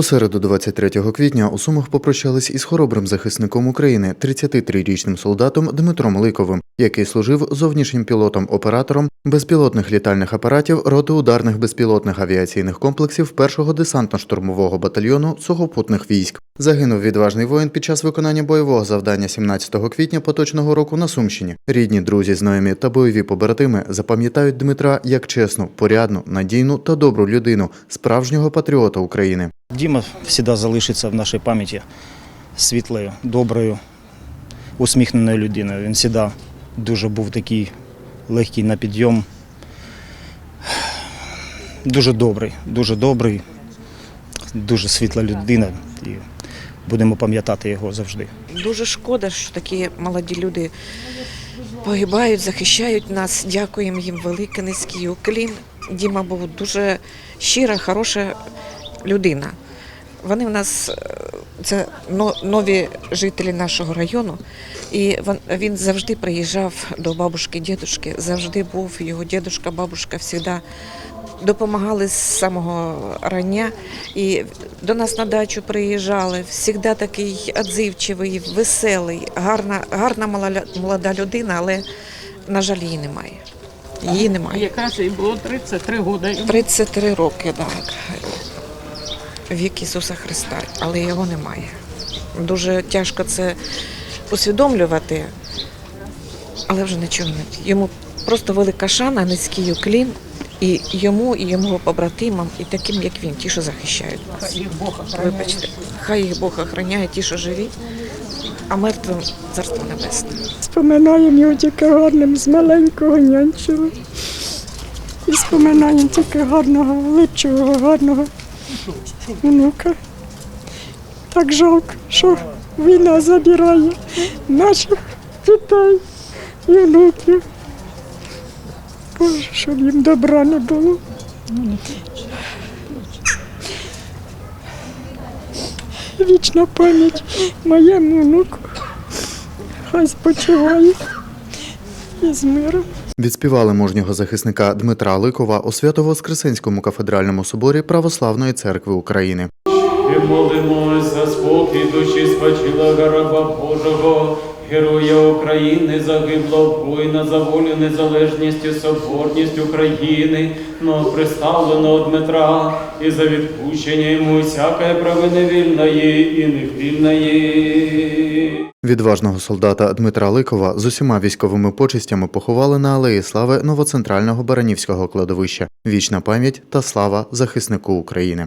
У середу 23 квітня у Сумах попрощались із хоробрим захисником України, 33-річним солдатом Дмитром Ликовим, який служив зовнішнім пілотом-оператором безпілотних літальних апаратів роти ударних безпілотних авіаційних комплексів 1-го десантно-штурмового батальйону сухопутних військ. Загинув відважний воїн під час виконання бойового завдання 17 квітня поточного року на Сумщині. Рідні, друзі, знайомі та бойові побратими запам'ятають Дмитра як чесну, порядну, надійну та добру людину, справжнього патріота України. Діма завжди залишиться в нашій пам'яті світлою, доброю, усміхненою людиною. Він завжди дуже був такий легкий на підйом. Дуже добрий, дуже добрий, дуже світла людина. І будемо пам'ятати його завжди. Дуже шкода, що такі молоді люди погибають, захищають нас. Дякуємо їм великий низький уклін. Діма був дуже щира, хороша людина. Вони в нас е, це нові жителі нашого району, і він завжди приїжджав до бабушки, дідушки, завжди був його дідушка, бабушка завжди допомагали з самого рання. І до нас на дачу приїжджали. Завжди такий відзивчивий, веселий, гарна, гарна молода- молода людина, але, на жаль, її немає. Її немає. Якраз їй було 33 роки. 33 роки, так. Вік Ісуса Христа, але його немає. Дуже тяжко це усвідомлювати, але вже нічого не. Йому просто велика шана, низький уклін. І йому, і йому побратимам, і таким, як він, ті, що захищають нас. Хай їх Бог охороняє. Вибачте, хай їх Бог охороняє, ті, що живі, а мертвим царство небесне. Споминаємо його тільки гарним з маленького нянчила. І споминаємо тільки гарного, липчого, гарного внука. Так жалко, що війна забирає наших дітей і внуків. Боже, щоб їм добра не було. Вічна пам'ять моєму внуку. Хай спочиває із миром. Відспівали мужнього захисника Дмитра Ликова у Свято-Воскресенському кафедральному соборі Православної церкви України. Молимось за спокій душі спочила раба Божого, Героя України, загиблого воїна за волю, незалежність і соборність України, но новоприставленого Дмитра, і за відпущення йому всякої провини вільної і невільної. Відважного солдата Дмитра Ликова з усіма військовими почестями поховали на алеї слави новоцентрального Баранівського кладовища. Вічна пам'ять та слава захиснику України.